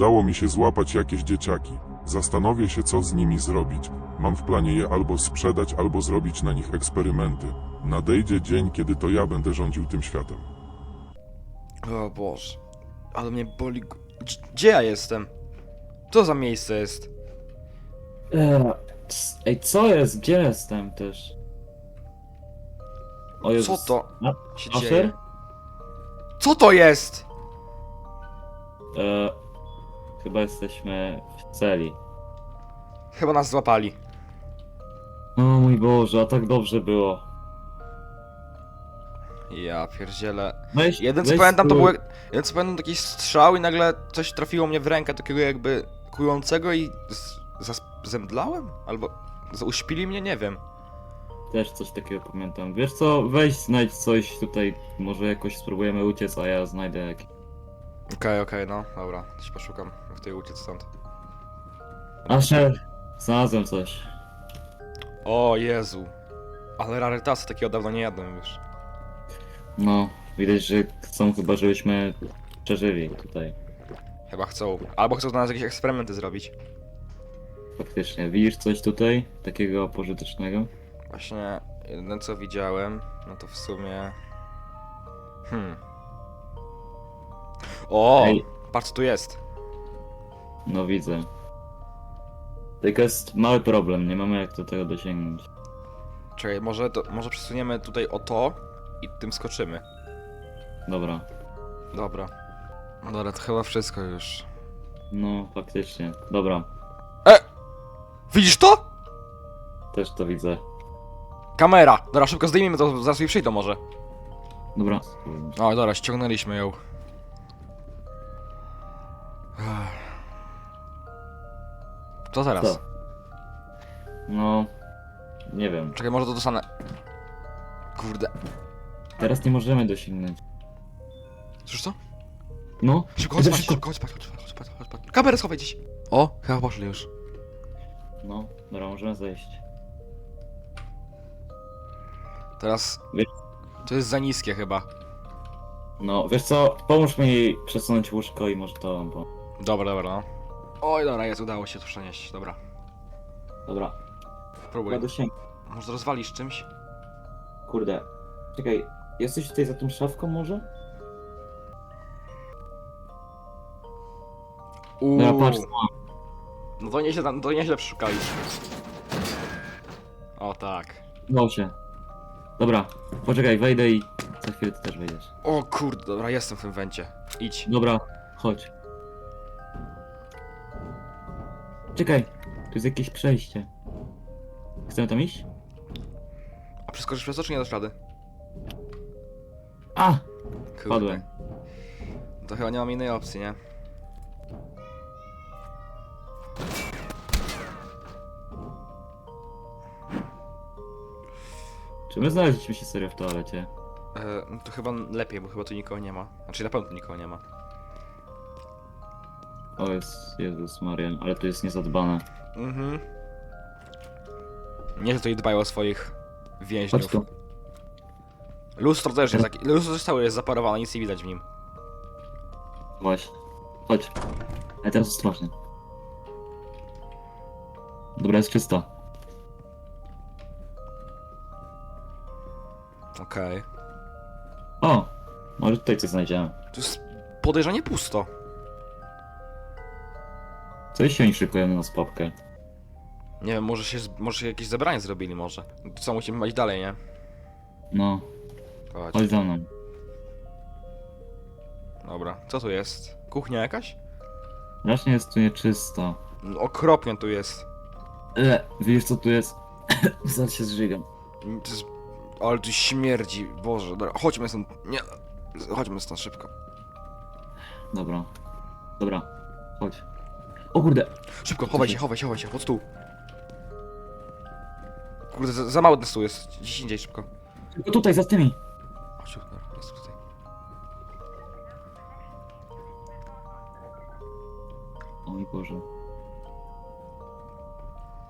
Udało mi się złapać jakieś dzieciaki. Zastanowię się, co z nimi zrobić. Mam w planie je albo sprzedać, albo zrobić na nich eksperymenty. Nadejdzie dzień, kiedy to ja będę rządził tym światem. O Boże. Ale mnie boli... g- Gdzie- ja jestem? Co za miejsce jest? Eee, c- Ej, co jest? Gdzie jestem też? O Co Jezus. to A- się Asher? dzieje? Co to jest? Eee, chyba jesteśmy w celi. Chyba nas złapali. O mój Boże, a tak dobrze było. Ja pierdzielę. Weź, Jeden co weź pamiętam to spróbuj- był... Jeden co pamiętam to jakiś strzał i nagle coś trafiło mnie w rękę takiego jakby kującego i z... zas- zemdlałem? Albo... z- Uśpili mnie? Nie wiem. Też coś takiego pamiętam. Wiesz co, weź znajdź coś tutaj, może jakoś spróbujemy uciec, a ja znajdę jak... Okej, okej, no. Dobra. Coś poszukam. W tej uciec stąd. Asher, znalazłem coś. O Jezu. Ale rarytasy takiego dawno nie jadłem już. No, widać, że chcą chyba, żebyśmy przeżyli tutaj. Chyba chcą. Albo chcą z nas jakieś eksperymenty zrobić. Faktycznie. Widzisz coś tutaj, takiego pożytecznego? Właśnie, jedyne co widziałem, no to w sumie... Hmm. O! Ej. Patrz co tu jest. No widzę. Tylko jest mały problem, nie mamy jak do tego dosięgnąć. Czekaj, może, to, może przesuniemy tutaj o to i tym skoczymy. Dobra. Dobra. No Dobra, to chyba wszystko już. No, faktycznie. Dobra, Widzisz to? też to widzę. Kamera! Dobra, szybko zdejmijmy to, zaraz jej przyjdą może. Dobra. O, dobra, ściągnęliśmy ją. Co teraz? Co? No, nie wiem. Czekaj, może to dostanę. Kurde. Teraz nie możemy dosięgnąć. Słyszysz co? No, Szybko, chodź Idę spać, szybko. chodź spać, chodź chodź spać, chodź spać. Kamerę schowaj gdzieś. O, chyba poszli już. no, dobra, możemy zejść. Teraz... Wiesz- To jest za niskie chyba. No, wiesz co, pomóż mi przesunąć łóżko i może to, bo... Dobra, dobra, no. Oj, dobra, jest, udało się to przenieść, dobra. Dobra, Próbuj. chyba dosięgnę. Może rozwalisz czymś? Kurde. Czekaj, jesteś tutaj za tą szafką może? Uuu. Dobra, patrz, No to nieźle, tam- to nieźle przeszukaliśmy. O tak. udało się. Dobra, poczekaj, wejdę i za chwilę ty też wejdziesz. O kurde, dobra, jestem w tym wencie. Idź. Dobra, chodź. Czekaj, tu jest jakieś przejście. Chcemy tam iść? A przeskoczysz przez to, czy nie dasz rady? A! Kurde. Padłem. To chyba nie mam innej opcji, nie? Czy my znaleźliśmy się serio w toalecie? E, to chyba lepiej, bo chyba tu nikogo nie ma. Znaczy na pewno tu nikogo nie ma. O jest, Jezus Marian, ale tu jest niezadbane. Mhm. Nie, tutaj dbają o swoich Chodź więźniów. tu. Lustro też jest taki. Lustro też całe jest zaparowane, nic nie widać w nim. Właśnie. Chodź. Ale teraz ostrożnie. Dobra, jest czysto. Okej. O! Może tutaj coś znajdziemy. Tu jest podejrzanie pusto. Co jeśli oni szykują na nas papkę? Nie wiem, może się, może się jakieś zebranie zrobili może. To co, musimy iść dalej, nie? No, Chodź. chodź za mną. Dobra, co tu jest? Kuchnia jakaś? Raczej jest tu nieczysto. No, okropnie tu jest. E, widzisz co tu jest? Zaraz się zżygam. Mm, To jest... Ale tu śmierdzi, Boże, dobra, chodźmy stąd, nie, chodźmy stąd szybko. Dobra. Dobra. Chodź. O kurde! Szybko, chowaj się, chowaj się, chowaj się, pod stół. Kurde, za, za mały ten stół jest, gdzieś indziej szybko. Tylko tutaj, za tymi! Chodź, dobra, jest tutaj. O mój Boże.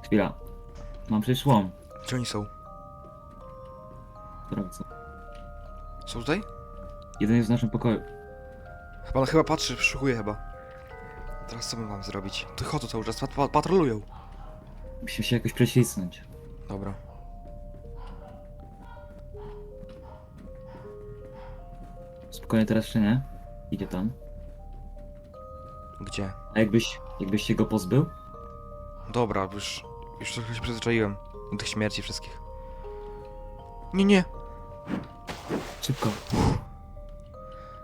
Chwila. Mam przecież łom. Gdzie oni są? Sprawdzę. Są tutaj? Jeden jest w naszym pokoju. Chyba, chyba patrzy, szukuje chyba. Teraz co my mam zrobić? Tu chodzą cały czas, pat- pat- patrolują. Musimy się jakoś prześlizgnąć. Dobra. Spokojnie teraz czy nie? Idzie tam. Gdzie? A jakbyś, jakbyś się go pozbył? Dobra, już... Już trochę się przyzwyczaiłem do tych śmierci wszystkich. Nie, nie! Szybko.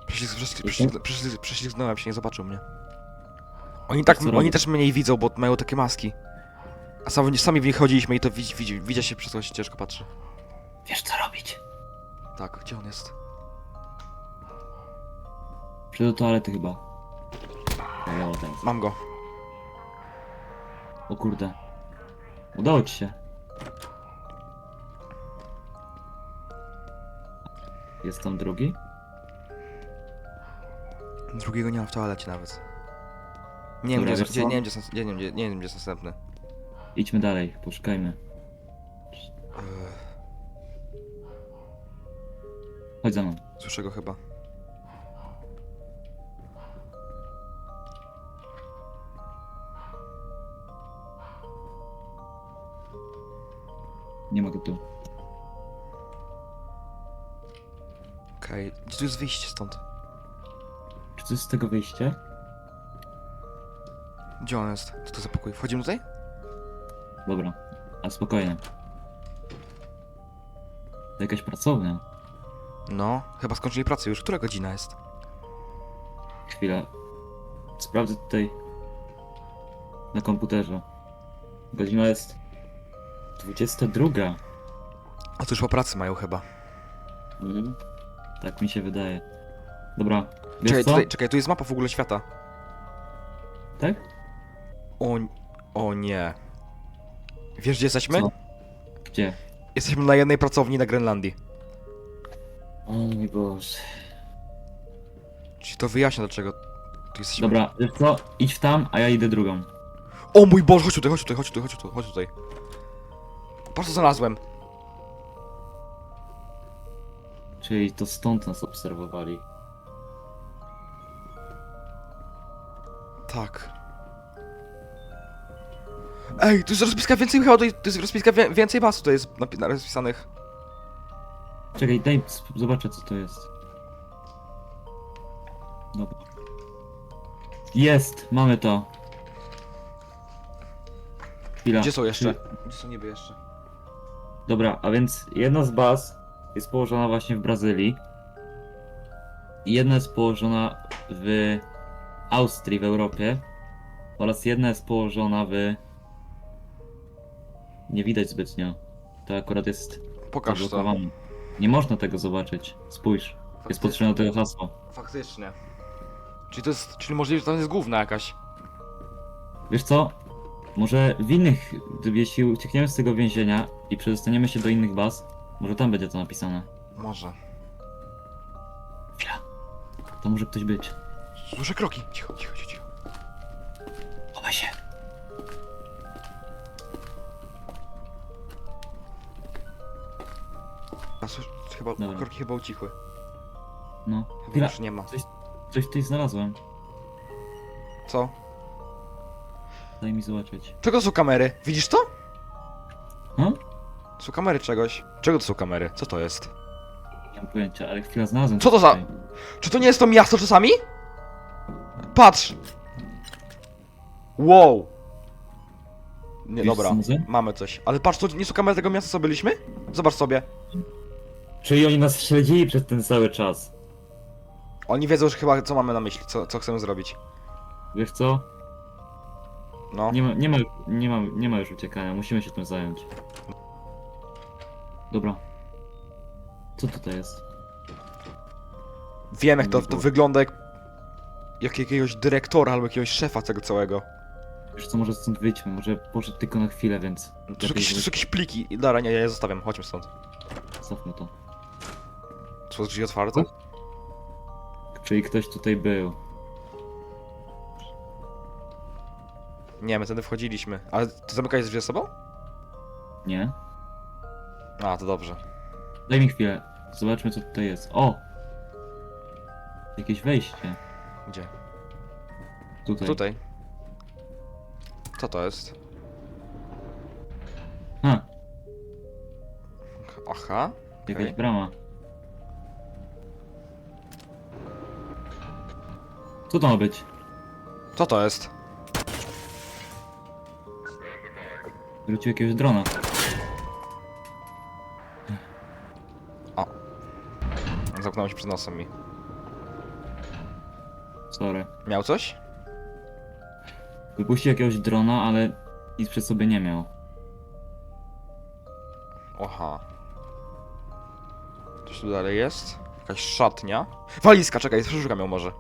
Prześlizg, prześlizg, prześlizg, prześlizg, prześlizgnąłem się, nie zobaczył mnie. Oni tak, Co oni robisz? też mniej widzą, bo mają takie maski. A sami, sami w nich chodziliśmy i to widzi, widzi, widzi się przez to się ciężko patrzy. Wiesz co robić? Tak, gdzie on jest? Przed do toalety chyba. Ja, ten. Mam go. O kurde. Udało ci się. Jest tam drugi? Drugiego nie ma w toalecie nawet. Nie wiem, Dobra, gdzie, wiesz gdzie, co? nie, wiem, gdzie, nie, wiem, gdzie, nie wiem, gdzie jest następny. Idźmy dalej, poszukajmy. Chodź za mną. słyszę go chyba. Nie mogę tu. Okej, gdzie tu jest wyjście stąd? Czy to jest z tego wyjście? Gdzie on jest? Co to za pokój? Wchodzimy tutaj? Dobra, a spokojnie. To jakaś pracownia. No, chyba skończyli pracę już. Która godzina jest? Chwilę. Sprawdzę tutaj na komputerze. Godzina jest 22. A to już po pracy mają chyba. Mhm. Tak mi się wydaje. Dobra, wiesz Czekaj, co? tutaj, czekaj, tu jest mapa w ogóle świata. Tak? O, o nie. Wiesz gdzie jesteśmy? Co? Gdzie? Jesteśmy na jednej pracowni na Grenlandii. O mój Boże. Czyli to wyjaśnia dlaczego tu jesteśmy. Dobra, wiesz co? Idź w tam, a ja idę drugą. O mój Boże, chodź tutaj, chodź tutaj, chodź tutaj, chodź tutaj, chodź tutaj. Patrz co znalazłem. Czyli to stąd nas obserwowali. Tak. Ej, tu jest rozpiska więcej chyba, to jest, to jest rozpiska wie, więcej basu, to jest napi- na- rozpisanych. Czekaj, daj, sp- zobaczę co to jest. Dobra. Jest, mamy to. Chwila. Gdzie są jeszcze? Czy- Gdzie są niby jeszcze? Dobra, a więc jedna z baz jest położona właśnie w Brazylii. I jedna jest położona w Austrii, w Europie. Oraz jedna jest położona w... Nie widać zbytnio. To akurat jest Pokaż to. zablokowane. Nie można tego zobaczyć. Spójrz. Jest potrzebne tego hasło. Faktycznie. Czyli to jest, czyli możliwe, że to jest główna jakaś. Wiesz co? Może w innych, jeśli uciekniemy z tego więzienia i przedostaniemy się do innych baz, może tam będzie to napisane. Może. Chwila. To może ktoś być. Słyszę kroki. Cicho, cicho, cicho. cicho. Chowaj się. A słyszę, chyba, Dobra. chyba ucichły. No. Chyba Chwila. już nie ma. Coś tutaj znalazłem. Co? Daj mi zobaczyć. Czego to są kamery? Widzisz to? No? Są kamery czegoś. Czego to są kamery? Co to jest? Nie mam pojęcia, ale chwila znalazłem. Co to coś za- tutaj. Czy to nie jest to miasto czasami? Patrz! Wow! Nie, dobra, co mamy coś. Ale patrz, to nie są kamery tego miasta, co byliśmy? Zobacz sobie. Czyli oni nas śledzili przez ten cały czas. Oni wiedzą już chyba, co mamy na myśli, co, co chcemy zrobić. Wiesz co? No. Nie ma, nie ma, nie ma, nie ma już uciekania, musimy się tym zająć. Dobra. Co tutaj jest? Wiem, jak to, to wygląda jak... Jak jakiegoś dyrektora albo jakiegoś szefa tego całego. Wiesz co, może stąd wyjdźmy, może poszedł tylko na chwilę, więc To są lepiej jakieś, to są wy- jakieś pliki. Dobra, nie, ja je zostawiam, chodźmy stąd. cofmy to. Są drzwi otwarte? Czyli ktoś tutaj był. Nie, my tędy wchodziliśmy. Ale ty zamykałeś drzwi za sobą? Nie? A, to dobrze. Daj mi chwilę. Zobaczmy co tutaj jest. O! Jakieś wejście. Gdzie? Tutaj. Tutaj. Co to jest? Ha, Aha. jakaś okej. brama. Co to ma być? Co to jest? Wrócił jakiegoś drona. Zamknąłem się przed nosem mi. Sorry. Miał coś? Wypuścił jakiegoś drona, ale nic przy sobie nie miał. Oha. Coś tu dalej jest? Jakaś szatnia? Walizka, czekaj, przeszukam ją może.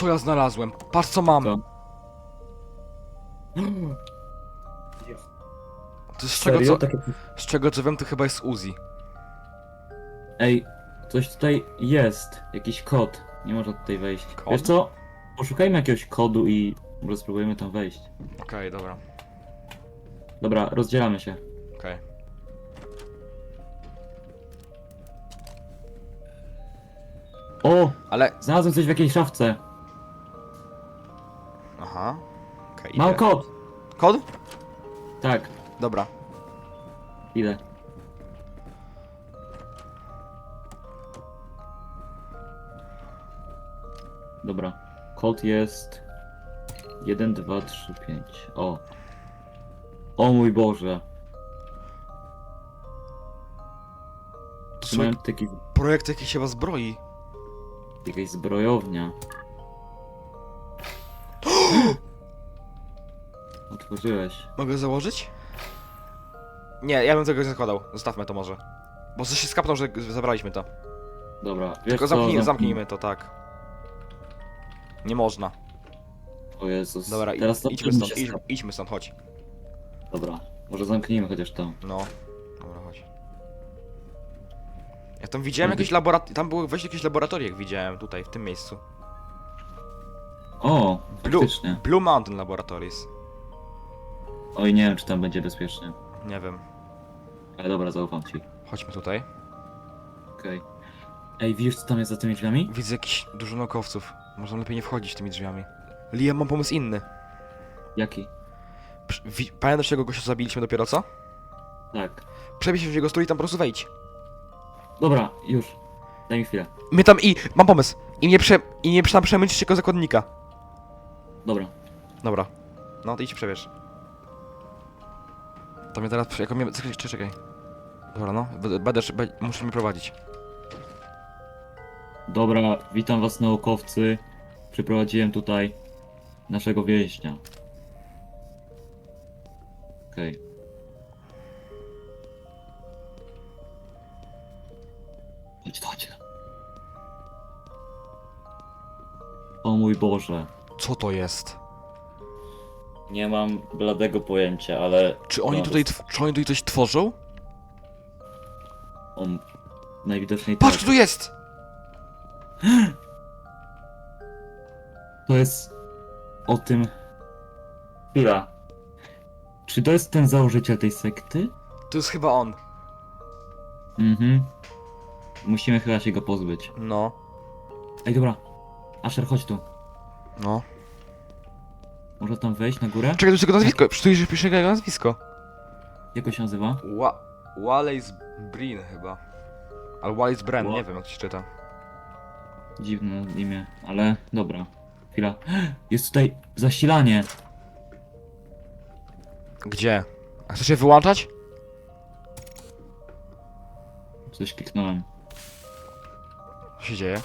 Co ja znalazłem? Patrz co mam! Co? To z czego co, Takie... z czego co wiem to chyba jest Uzi. Ej, coś tutaj jest. Jakiś kod. Nie można tutaj wejść. Kod? Wiesz co? Poszukajmy jakiegoś kodu i może spróbujemy tam wejść. Okej, dobra. Dobra, rozdzielamy się. Okej. O! Ale... Znalazłem coś w jakiejś szafce. Mam kod! Kod? Tak, Dobra. idę. Dobra. Kod jest 1, 2, 3, 5. O. O mój Boże. To są Trzymałem taki, projekt jakiejś chyba zbroi. jakaś zbrojownia. Mogę założyć? Nie, ja bym tego nie zakładał. Zostawmy to może. Bo coś się skapnął, że zabraliśmy to. Dobra, wiesz Tylko co? zamknij, zamknijmy to, tak. Nie można. O Jezus. Dobra, Teraz idźmy stąd, się idź, idźmy stąd, chodź. Dobra, może zamknijmy chociaż to. No. Dobra, chodź. Ja tam widziałem jakieś laboratorium, tam było właśnie jakieś laboratorie, jak widziałem, tutaj, w tym miejscu. O, Blue, faktycznie. Blue Mountain Laboratories. Oj, nie wiem, czy tam będzie bezpiecznie. Nie wiem. Ale dobra, zaufam ci. Chodźmy tutaj. Okej. Ej, widzisz, co tam jest za tymi drzwiami? Widzę jakiś dużo naukowców. Może lepiej nie wchodzić tymi drzwiami. Liam, mam pomysł inny. Jaki? Przy- wi- Pamiętasz tego gościa, co zabiliśmy dopiero, co? Tak. Przebierz się w jego strój i tam po prostu wejdź. Dobra, już. Daj mi chwilę. My tam i... Mam pomysł. I nie prze... I nie tam przemycisz jako zakładnika. Dobra. Dobra. No, to idź się przebierz. To mnie teraz... Jako mnie... Czekaj, czekaj. Dobra, no. Będę... Muszę mnie prowadzić. Dobra, witam was naukowcy. Przyprowadziłem tutaj naszego więźnia. Okej. Chodź, chodź. O mój Boże. Co to jest? Nie mam bladego pojęcia, ale Czy oni No, tutaj... Tw- czy oni tutaj coś tworzą? on najwidoczniej Patrz, tak. kto tu jest! To jest o tym. Chwila. Czy to jest ten założyciel tej sekty? To jest chyba on. Mhm. Musimy chyba się go pozbyć. No. Ej, dobra. Asher, chodź tu. No. Może tam wejść na górę? Czekaj, to jest jego nazwisko. Przecież pisze jego nazwisko. Jak go się nazywa? Wa... Wallace Brin chyba. Albo Wallace Bren, Wa- nie wiem jak się czyta. Dziwne imię, ale dobra. Chwila. Jest tutaj zasilanie. Gdzie? A chcesz się wyłączać? Coś kliknąłem. Co się dzieje?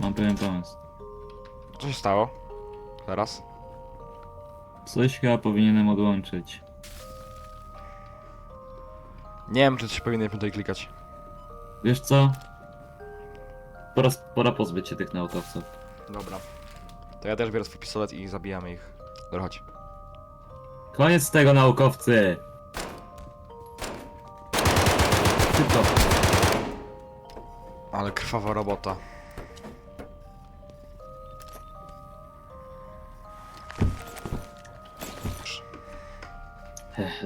Mam pewien pomysł. Co się stało? Teraz? Coś chyba powinienem odłączyć. Nie wiem, czy coś powinienem tutaj klikać. Wiesz co? Pora, pora pozbyć się tych naukowców. Dobra. To ja też biorę swój pistolet i zabijamy ich. Dobra, chodź. Koniec tego naukowcy! Szybko. Ale krwawa robota.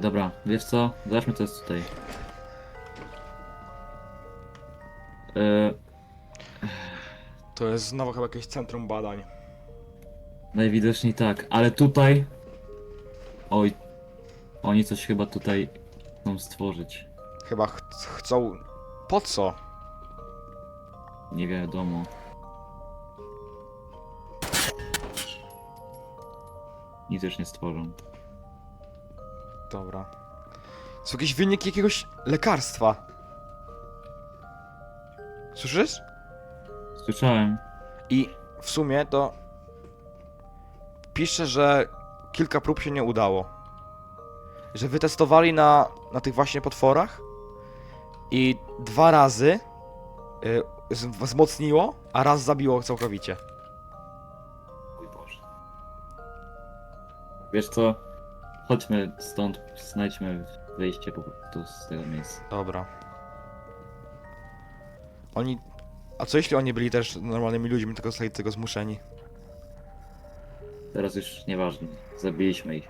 Dobra, wiesz co? Zobaczmy co jest tutaj. E, To jest znowu chyba jakieś centrum badań. Najwidoczniej tak, ale tutaj... Oj, oni coś chyba tutaj chcą stworzyć. Chyba ch chcą... Po co? Nie wiadomo. Nic już nie stworzą. Dobra. Są jakieś wyniki jakiegoś lekarstwa. Słyszysz? Słyszałem. I w sumie to pisze, że kilka prób się nie udało. Że wytestowali na, na tych właśnie potworach i dwa razy y, z- wzmocniło, a raz zabiło całkowicie. Mój Boże. Wiesz co? Chodźmy stąd, znajdźmy wyjście po prostu z tego miejsca. Dobra. Oni... A co jeśli oni byli też normalnymi ludźmi, tylko zostali do tego zmuszeni? Teraz już nieważne. Zabiliśmy ich.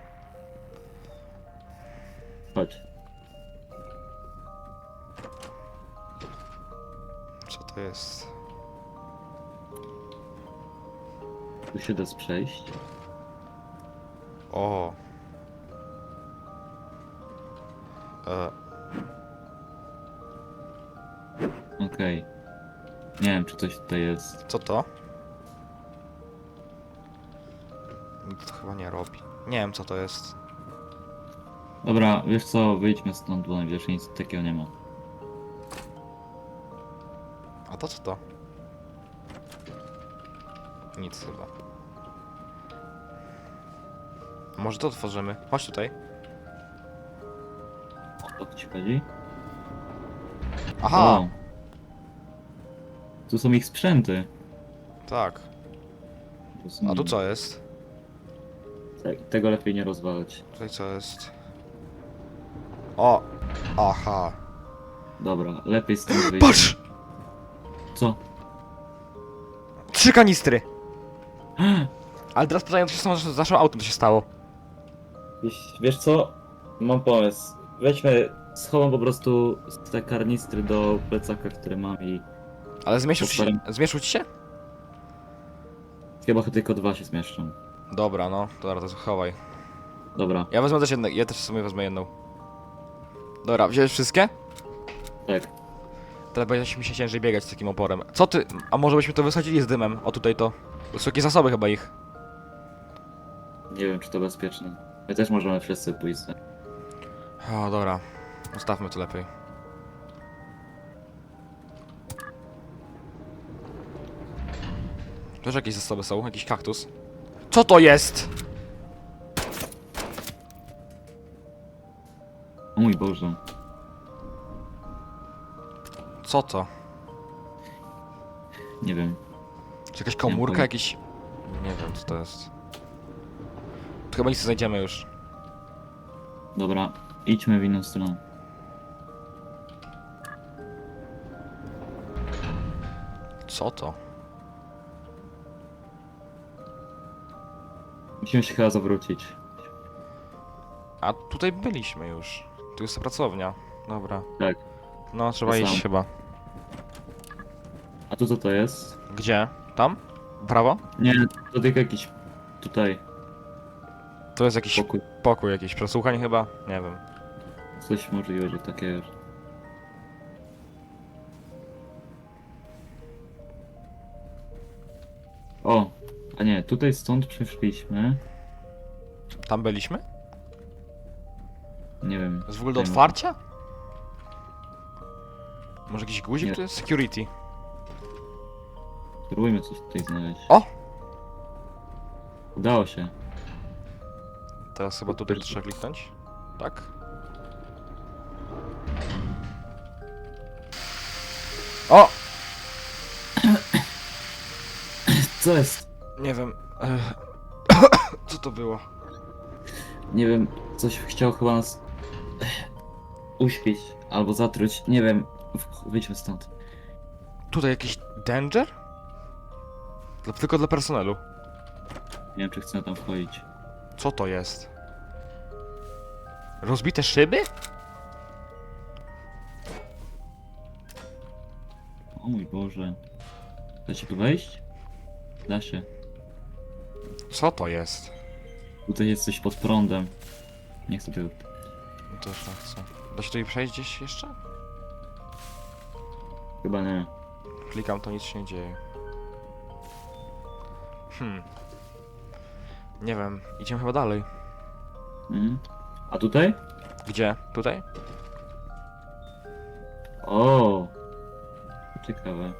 Chodź. Co to jest? Tu się da przejść. O. E, Okej. Nie wiem, czy coś tutaj jest. co to? Nic to chyba nie robi. Nie wiem co to jest. Dobra, wiesz co? Wyjdźmy stąd, bo najwidoczniej nic takiego nie ma. A to co to? Nic chyba. Może to otworzymy. Chodź tutaj. Chodzi? Aha! O! Tu są ich sprzęty. Tak. Tu są- A tu co jest? Tak, tego lepiej nie rozwalać. Tutaj co jest? O! Aha. Dobra, lepiej stąd wyjść. Patrz! Co? Trzy kanistry! Ale teraz pytają, co się stało z naszym autem, co się stało. Wiesz, wiesz co? Mam pomysł. Weźmy, schowam po prostu te karnistry do plecaka, który mam i Ale zmieszczą ci się? Zmieszczą ci się? chyba tylko dwa się zmieszczą. Dobra, no, to dobra, to schowaj. Dobra, Ja wezmę też jedną, ja też sobie wezmę jedną. Dobra, wziąłeś wszystkie? tak. Teraz będzie mi się ciężej biegać z takim oporem. Co ty? A może byśmy to wysadzili z dymem? O tutaj to. To są jakieś zasoby chyba ich. Nie wiem, czy to bezpieczne. My też możemy wszyscy pójść. za- O, dobra. Zostawmy to lepiej. Też jakieś zasoby są? Jakiś kaktus? Co to jest? O mój Boże. Co to? Nie wiem. Czy jakaś komórka, jakiś... Nie wiem, co to jest. Tu chyba nic nie znajdziemy już. Dobra, idźmy w inną stronę. Co to? Musimy się chyba zawrócić. A tutaj byliśmy już. Tu jest pracownia. Dobra. Tak. No, trzeba iść chyba. A tu co to jest? Gdzie? Tam? Prawo? Nie, to tylko jakiś tutaj To jest jakiś pokój. pokój, jakiś przesłuchań chyba? Nie wiem. Coś możliwe, że takie tutaj stąd przeszliśmy. Tam byliśmy? Nie wiem. Jest w ogóle do Tutaj otwarcia? Może jakiś guzik Nie. tu jest? Security. Spróbujmy coś tutaj znaleźć. O! Udało się. Teraz chyba tutaj trzeba kliknąć. Tak? O! Co jest? Nie wiem. Ech. Co to było? Nie wiem, coś chciał chyba nas uśpić albo zatruć. Nie wiem. W- Wyjdźmy stąd. Tutaj jakiś danger? Dla, tylko dla personelu. Nie wiem, czy chcę tam wchodzić. Co to jest? Rozbite szyby? O mój Boże. Da się tu wejść? Da się. Co to jest? Tutaj jest coś pod prądem. Nie chcę tego... No to już tak chcę. Da się tutaj przejść gdzieś jeszcze? Chyba nie. Klikam, to nic się nie dzieje. Hmm. Nie wiem, idziemy chyba dalej. Mhm. A tutaj? Gdzie? Tutaj? O. Ciekawe.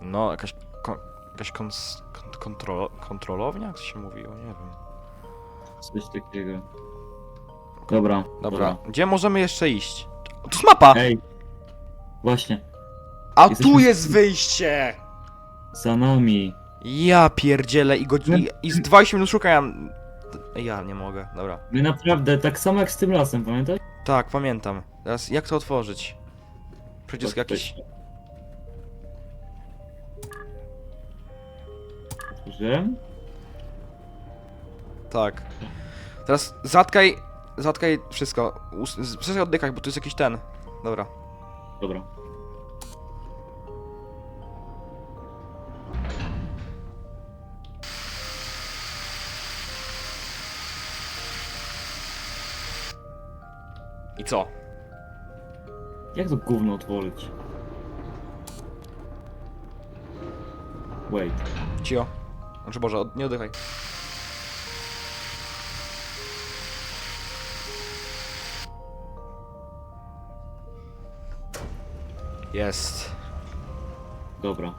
No, jakaś, jakaś kons kont kontrolo kontrolownia? Jak to się mówiło? Nie wiem. Coś takiego. Dobra. Dobra, gdzie możemy jeszcze iść? O, tu jest mapa! Ej. Właśnie. A jesteśmy tu jest wyjście! Za nami. Ja pierdzielę i, godzi- i, i z 20 minut szukałem. Ja nie mogę, dobra. My naprawdę, tak samo jak z tym lasem, pamiętasz? Tak, pamiętam. Teraz jak to otworzyć? Przycisk jakiś. Otworzyłem? Tak. Teraz zatkaj. Zatkaj wszystko. Us- z- Przestań oddychać, bo tu jest jakiś ten. Dobra. Dobra. I co? Jak to gówno otworzyć? Wait. Cio. Znaczy Boże, od- nie oddychaj. Jest. Dobra.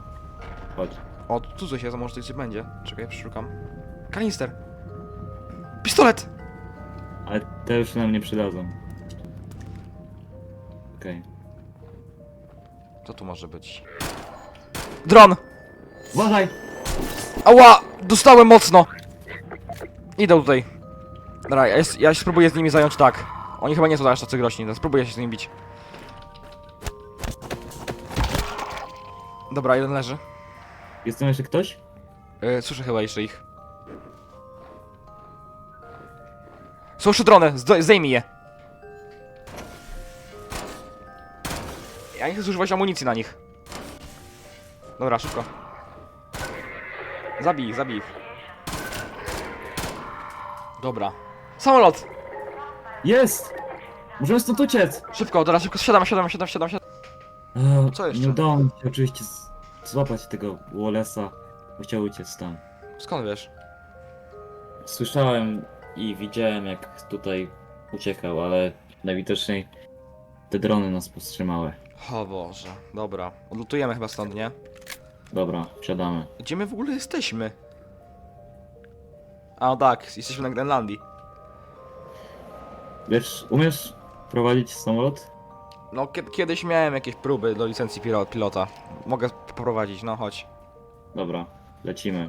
Chodź. O, tu coś jest, a może coś będzie. Czekaj, przeszukam. Kanister! Pistolet! Ale te już nam nie przydadzą. Okej. Co tu może być? Dron! Uważaj! Ała! Dostałem mocno! Idę tutaj. Dobra, ja, jest, ja spróbuję z nimi zająć tak. Oni chyba nie są aż tacy groźni, to spróbuję się z nimi bić. Dobra, jeden leży. Jest tam jeszcze ktoś? Yy, słyszę chyba jeszcze ich. Są jeszcze drony, zdo- zdejmij je. Ja nie chcę zużywać amunicji na nich. Dobra, szybko. Zabij ich, zabij ich. Dobra. Samolot! Jest! Możemy stąd uciec! Szybko, dobra, szybko, siadam, siadam, siadam, siadam, siadam. O, Co jeszcze? Nie udało mi się oczywiście z- złapać tego Wallace'a, bo chciał uciec tam. Skąd wiesz? Słyszałem i widziałem jak tutaj uciekał, ale najwidoczniej te drony nas powstrzymały. O Boże, dobra. Odlutujemy chyba stąd, nie? Dobra, wsiadamy. Gdzie my w ogóle jesteśmy? A no tak, jesteśmy na Grenlandii. Wiesz, umiesz prowadzić samolot? No, kie- kiedyś miałem jakieś próby do licencji pilo- pilota. Mogę poprowadzić, no chodź. Dobra, lecimy.